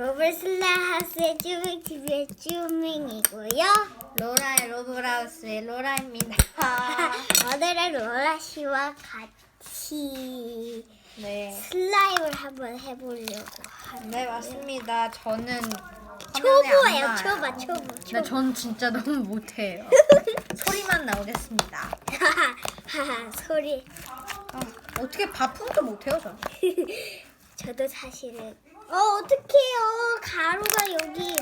로블슬라하우스의 쭈밍 TV의 쭈밍이고요. 로라의 로브라우스의 로라입니다. 오늘은 로라 씨와 같이 네. 슬라임을 한번 해보려고 합니다. 네 맞습니다. 저는 초보예요, 안 초보, 나와요. 초보, 네, 초보. 전 진짜 너무 못해요. 소리만 나오겠습니다. 하하, 소리. 아, 어떻게 바풍도 못해요, 전. 저도 사실은 어 어떡해요 가루가 여기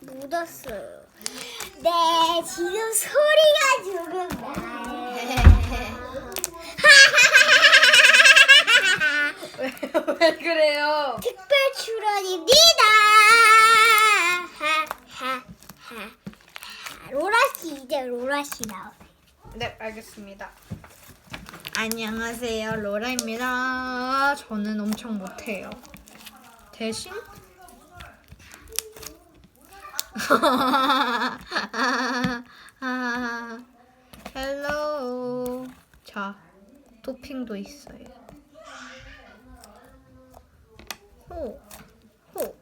묻- 묻었어요 네 지금 소리가 조금 나요 왜, 왜 그래요? 특별 출연입니다 로라씨 이제 로라씨 나오네 네, 알겠습니다. 안녕하세요, 로라입니다. 저는 엄청 못해요. 대신 헬로. 자, 토핑도 있어요. 호, 호,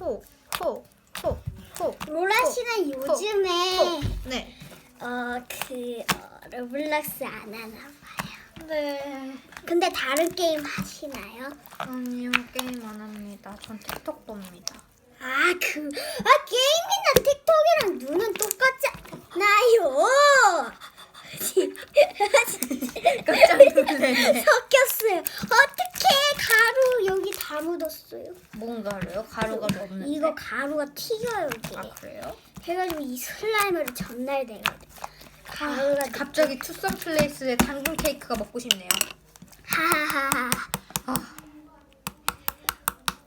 호, 호, 호, 호. 로라 씨는 호, 요즘에 호. 네. 어 그 어, 러블락스 안 하나 봐요 네. 근데 다른 게임 하시나요? 아니요, 게임 안 합니다. 전 틱톡 봅니다. 아, 그, 아, 게임이나 틱톡이랑 눈은 똑같잖아요. 깜짝 놀랐네. 섞였어요. 어떻게 가루 여기 다 묻었어요? 뭔가로요? 가루가 없는데. 이거 가루가 튀겨요, 여기. 아 그래요? 해가지고 이 슬라임으로 전달되거든. 가루가 아, 갑자기 투썸 플레이스의 당근 케이크가 먹고 싶네요. 하하하하. 아,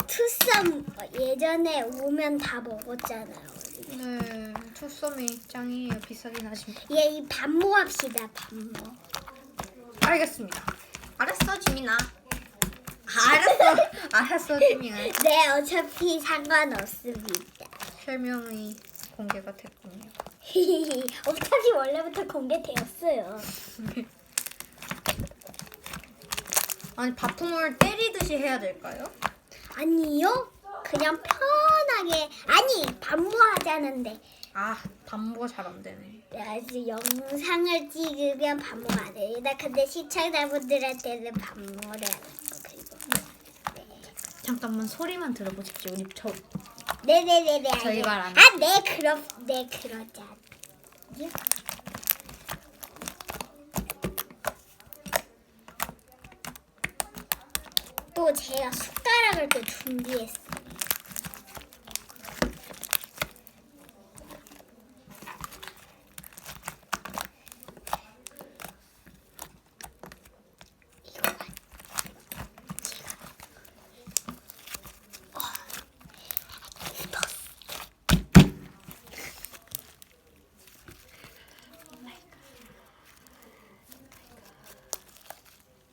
투썸 예전에 오면 다 먹었잖아요. 네, 투썸이 짱이에요. 비싸긴 하지만. 얘이 반모 합시다, 반모. 알겠습니다. 알았어, 지민아. 알았어, 알았어, 지민아. 네, 어차피 상관없습니다. 설명이 공개가 됐군요. 어차피 원래부터 공개되었어요. 아니 바풍을 때리듯이 해야 될까요? 아니요? 그냥 편하게 아니 반모하자는데 아, 반모가 잘 안 되네. 아주 영상을 찍으면 반모가 안 됩니다. 근데 시청자분들한테는 반모를 하는 거 그리고 네. 잠깐만 소리만 들어보십시오. 우리 저 네네네네 저희 알겠- 말안 아, 네 그럼 네 그러자. 또 제가 숟가락을 또 준비했어요.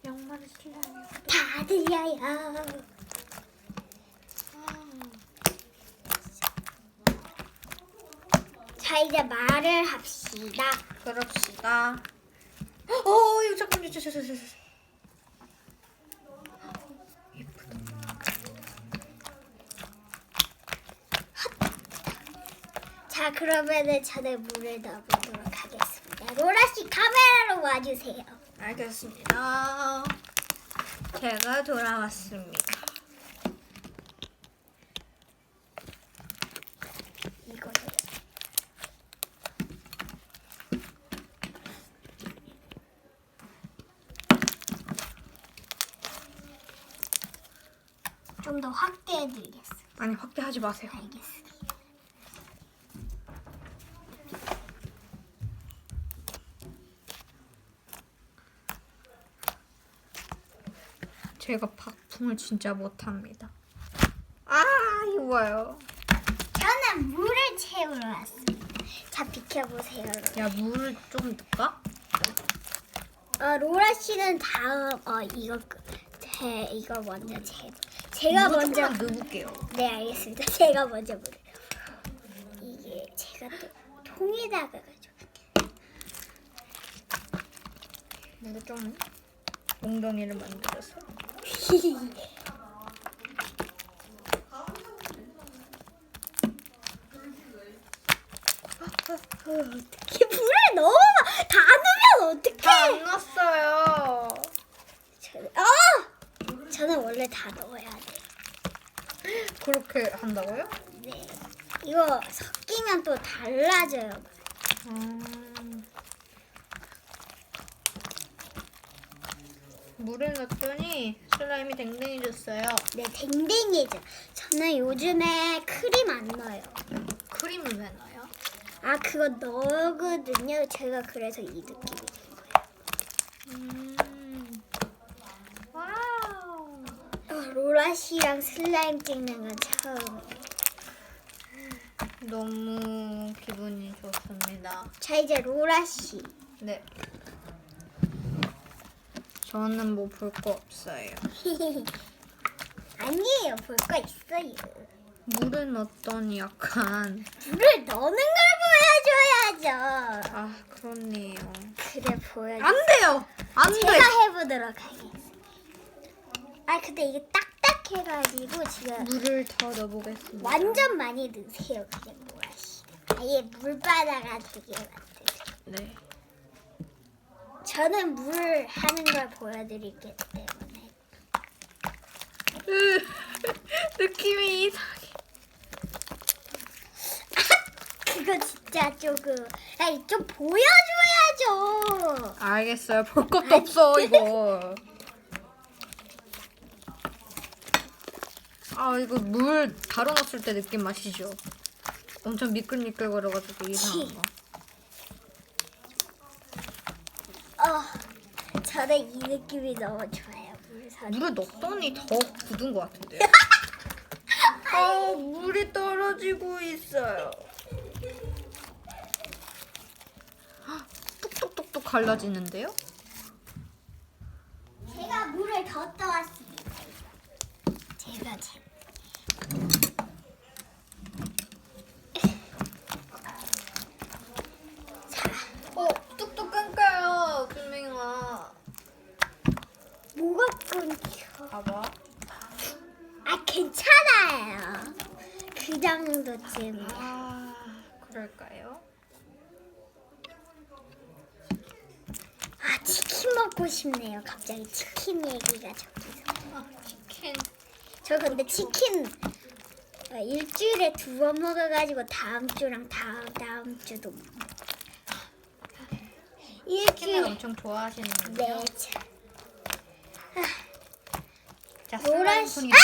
양말을. 다 들려요. 자 이제 말을 합시다. 그럽시다. 어, 이거 잠깐만, 저, 저, 저, 저, 저. 자 그러면은 저는 물을 넣어보도록 하겠습니다. 로라 씨 카메라로 와주세요. 알겠습니다. 제가 돌아왔습니다. 이거를 좀 더 확대해드리겠습니다. 아니, 확대하지 마세요. 알겠습 제가 박풍을 진짜 못합니다. 아, 이거요. 저는 물을 채우러 왔습니다. 자 비켜보세요. 야, 물을 좀 넣을까? 어, 로라 씨는 다음 어 이거 그- 제 이거 먼저 제 제가 먼저 조금만 넣어볼게요. 네 알겠습니다. 제가 먼저 물을 이게 제가 또 통에다가 가지고 근데 좀 엉덩이를 만들어서. 어떻게 물에 넣어? 다 넣으면 어떡해? 다안 넣었어요. 저는, 어! 저는 원래 다 넣어야 돼. 그렇게 한다고요? 네. 이거 섞이면 또 달라져요. 음. 물에 넣었더니 슬라임이 댕댕해졌어요. 네, 댕댕이죠. 저는 요즘에 크림 안 넣어요. 크림을 왜 넣어요? 아, 그거 넣거든요. 제가 그래서 이 느낌이 된 거예요. 음. 와우. 어, 로라 씨랑 슬라임 찍는 건 처음이에요. 너무 기분이 좋습니다. 자, 이제 로라 씨. 네. 저는 뭐 볼 거 없어요. 아니에요. 볼 거 있어요. 물을 넣었더니 약간 물을 넣는 걸 보여줘야죠. 아 그렇네요. 그래, 보여줘. 안 돼요. 안 돼. 제가 해보도록 하겠습니다. 아, 근데 이게 딱딱해가지고 지금 물을 더 넣어보겠습니다. 완전 많이 넣으세요. 그냥 로라 씨. 아예 물바다가 되게 만드세요. 네. 저는 물 하는 걸 보여드리기 때문에 으, 느낌이 이상해. 그거 진짜 조금 아니 좀 보여줘야죠. 알겠어요. 볼 것도 없어 이거. 아 이거 물 다뤄 놨을 때 느낌 맛이죠. 엄청 미끌미끌거려가지고 이상한 거. 어, 저는 이 느낌이 너무 좋아요. 물선. 물을 넣었더니 더 굳은 것 같은데요. 아 물이 떨어지고 있어요. 헉, 뚝뚝뚝뚝 갈라지는데요? 제가 물을 더 떠왔습니다. 제가 제. 자, 어 뚝뚝 끊겨요, 금맹아. 뭐가 끊겨? 봐봐. 아 괜찮아요. 그 정도쯤이야. 아 그럴까요? 아 치킨 먹고 싶네요. 갑자기 치킨 얘기가 저기서. 아 치킨. 저 근데 치킨 어, 일주일에 두 번 먹어가지고 다음 주랑 다음 다음 주도. 치킨을 일주일 엄청 좋아하시는군요. 네. 자, 자, 노란 슬라임 씨. 손이 아!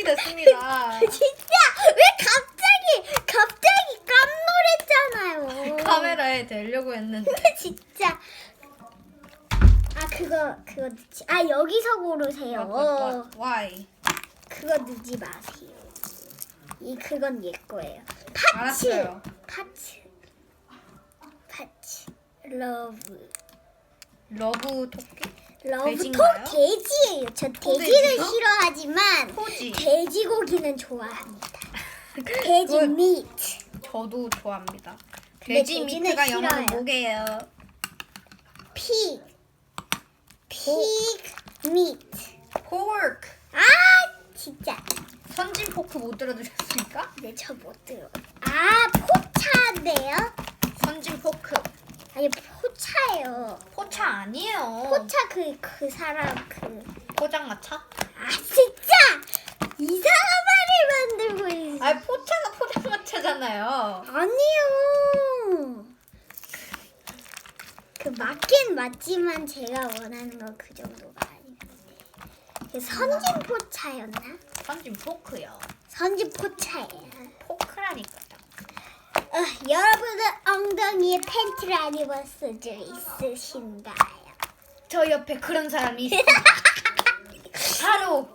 손이 됐습니다. 진짜 왜 갑자기 갑자기 깜놀했잖아요. 카메라에 대려고 했는데. 진짜. 아 그거 그거 넣지. 아 여기서 고르세요. What, what, what, why? 그거 넣지 마세요. 이 그건 얘 거예요. 파츠. 알았어요. 파츠. 파츠. 러브. 러브 토끼? 러브 돼지인가요? 톡 돼지예요. 저 돼지는 돼지요? 싫어하지만 토지. 돼지고기는 좋아합니다. 돼지 그- 미트. 저도 좋아합니다. 근데 돼지 돼지는 미트가 영어로 싫어요. 뭐게요? 픽. 픽 미트. pork. 아 진짜. 선진 포크 못 들어주셨습니까? 네, 저 못 들어. 아, 포차인데요? 선진 포크. 아니, 포차예요. 포차 아니에요. 포차 그, 그 사람 그. 포장마차? 아, 진짜! 이상한 말을 만들고 있어. 아니 포차가 포장마차잖아요. 아니요. 그 맞긴 맞지만 제가 원하는 건 그 정도가 아닌데. 그 선진 포차였나? 선진 포크요. 선진 포차예요. 포크라니까요. 어, 여러분은 엉덩이에 팬티를 안 입었을 줄 있으신가요? 저 옆에 그런 사람이 있습니다. 바로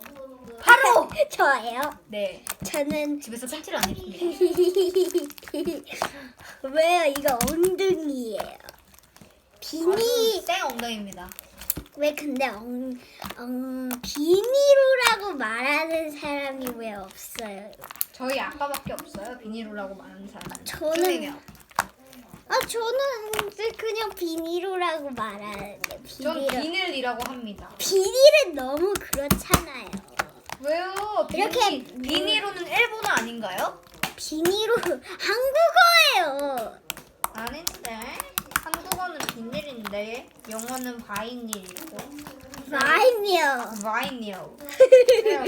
바로 저예요. 네 저는 집에서 팬티를 안 입습니다. 왜요? 이거 엉덩이에요. 비니 생 엉덩이입니다. 왜 근데 엉, 엉, 비니로라고 말하는 사람이 왜 없어요? 저희 아까밖에 없어요. 비니로라고 말하는 사람. 저는- 아 저는 그냥 비니로라고 말하는데 비니로 비닐이라고 합니다. 비닐은 너무 그렇잖아요. 왜요? 비닐, 그 이렇게- 비니로는 일본어 아닌가요? 비니로 한국어예요. 아닌데. 비닐인데 영어는 바이닐이고 마이미요. 바이닐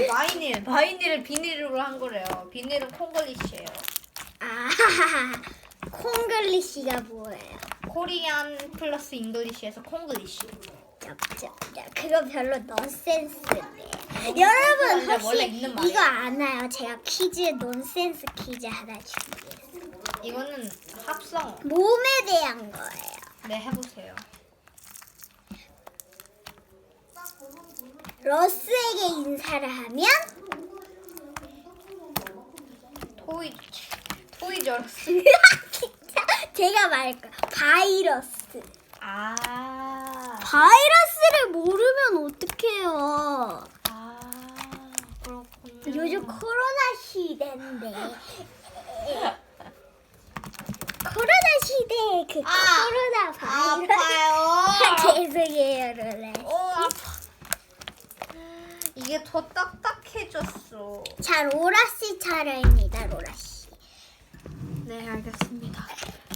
바이닐 바이닐을 비닐로 한 거래요 비닐은 콩글리시예요 아, 콩글리시가 뭐예요? 코리안 플러스 잉글리시에서 콩글리시 쩝쩝쩝. 그거 별로 넌센스인데 여러분 혹시 있는 말이에요. 이거 아나요? 제가 퀴즈 넌센스 퀴즈 하나 준비했어요. 이거는 합성 몸에 대한 거예요. 네, 해보세요. 러스에게 인사를 하면 토이 토이 러스 제가 말할 거야. 바이러스. 아. 바이러스를 모르면 어떡해요. 아. 그렇군요. 요즘 코로나 시대인데. 코로나 시대에 그 아, 코로나 바이러스 아파요. 죄송해요 롤라 아파. 이게 더 딱딱해졌어. 자 로라씨 차례입니다 로라씨 네 알겠습니다.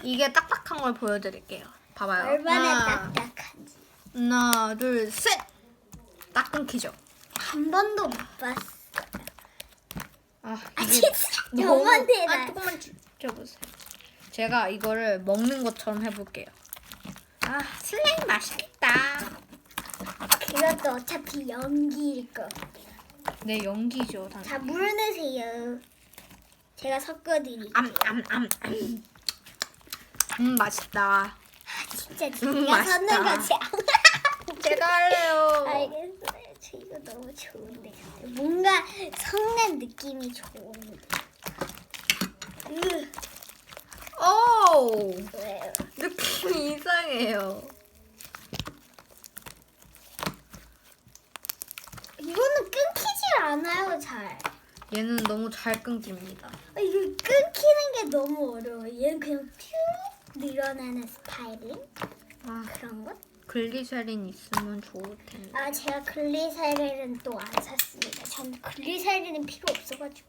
이게 딱딱한 걸 보여드릴게요. 봐봐요. 얼마나 하나, 딱딱한지 하나 둘 셋. 딱 끊기죠. 한 번도 못 봤어 아 아, 진짜 너무- 영원대다. 아 조금만 줘보세요. 제가 이거를 먹는 것처럼 해볼게요. 아, 슬라임 맛있겠다. 이것도 어차피 연기일 거. 네, 연기죠. 다. 자, 물 넣으세요. 제가 섞어드릴게요. 암, 암, 암, 음, 맛있다. 아, 진짜 음, 네가 섞는 거지. 제가 할래요. 알겠어요. 저 이거 너무 좋은데. 뭔가 섞는 느낌이 좋은데. 으. 오! 네. 느낌이 이상해요. 이거는 끊기질 않아요, 잘. 얘는 너무 잘 끊깁니다. 아, 이거 끊기는 게 너무 어려워. 얘는 그냥 퓨 늘어나는 스타일인 아, 그런 것? 글리세린 있으면 좋을 텐데. 아, 제가 글리세린은 또 안 샀습니다. 전 글리세린은 필요 없어가지고.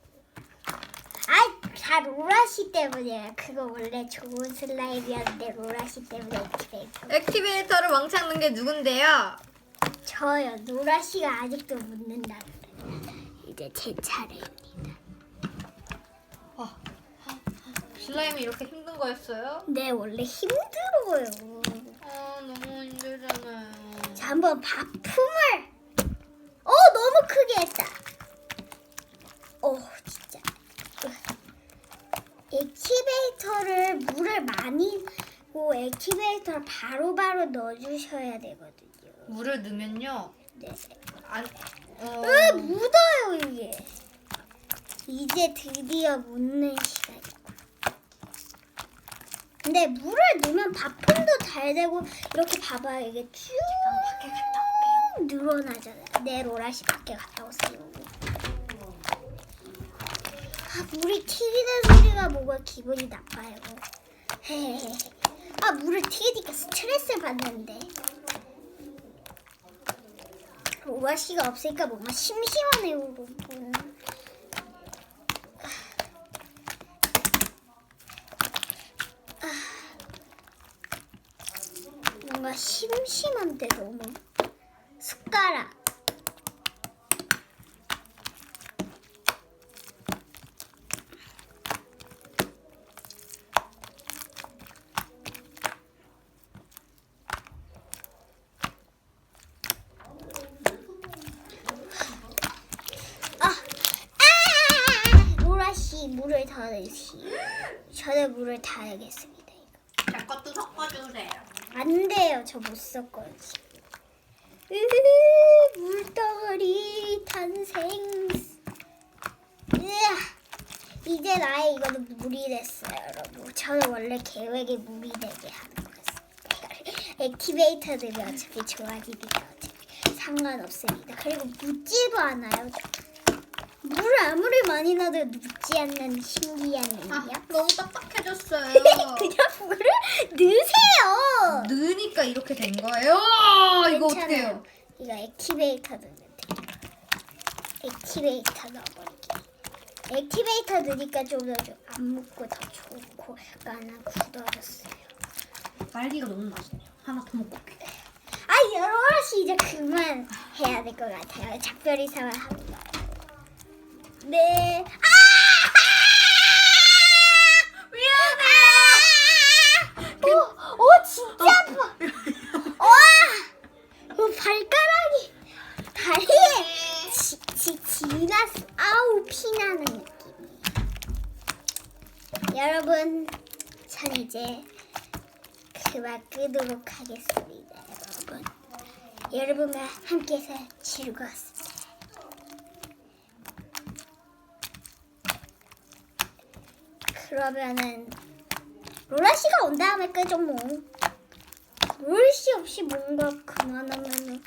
다 로라씨 때문에 그거 원래 좋은 슬라임이었는데 로라씨 때문에 액티베이터. 액티베이터를 왕창 넣은 게 누군데요? 저요. 로라씨가 아직도 묻는다 그래요. 이제 제 차례입니다. 와, 슬라임이 이렇게 힘든 거였어요? 네, 원래 힘들어요. 아, 너무 힘들잖아요. 자, 한번 바품을. 어, 너무 크게 했다. 액티베이터를 물을 많이 넣고 액티베이터를 바로바로 넣어주셔야 되거든요. 물을 넣으면요. 네. 안, 어, 으, 묻어요 이게. 이제 드디어 묻는 시간이. 근데 물을 넣으면 밥품도 잘 되고 이렇게 봐봐요 이게 쭉 늘어나잖아요. 내 로라시 밖에 갔다 오세요. 아, 물이 튀기는 소리가 뭔가 기분이 나빠요. 아 물을 튀기니까 스트레스 받는데. 오아시가 없으니까 뭔가 심심하네요, 여러분. 아. 아. 뭔가 심심한데 너무 숟가락 다 알겠습니다. 제 것도 섞어주세요. 안 돼요. 저 못 섞어요. 으흐, 물덩어리 탄생. 으아, 이제 나의 이거는 물이 됐어요, 여러분. 저는 원래 계획에 물이 되게 하는 거였어요. 액티베이터 되면 어차피 좋아지니까 어차피 상관없습니다. 그리고 묻지도 않아요. 물 아무리 많이 넣어도 녹지 않는 신기한 아, 능력. 너무 딱딱해졌어요. 그냥 물을 넣으세요. 넣으니까 이렇게 된 거예요. 이거 괜찮아요. 어떡해요? 이거 액티베이터 넣으면 돼. 액티베이터 넣어볼게. 액티베이터 넣으니까 좀더안 묻고 더 좋고 나는 굳어졌어요. 딸기가 너무 맛있네요. 하나 더 먹고 올게요. 아 여러 가지 이제 그만 해야 될 것 같아요. 작별 인사만 하고. 네. 아! 미안해. 오, 오 진짜 아파. 와, 어, 발가락이 다리에 지, 지, 지났어. 아우 피나는 느낌이. 여러분, 전 이제 그만 끄도록 하겠습니다, 여러분. 여러분과 함께해서 즐거웠습니다. 그러면은 로라 씨가 온 다음에 끄죠 뭐. 로라 씨 없이 뭔가 그만하면은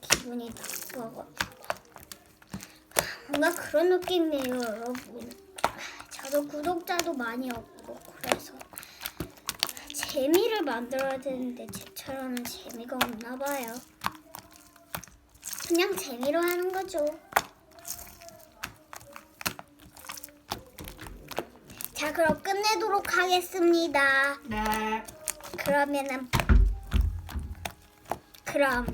기분이 나빠가지고 뭔가 그런 느낌이에요, 여러분. 저도 구독자도 많이 없고 그래서 재미를 만들어야 되는데 제처럼은 재미가 없나 봐요. 그냥 재미로 하는 거죠. 그럼 끝내도록 하겠습니다. 네. 그러면은 그럼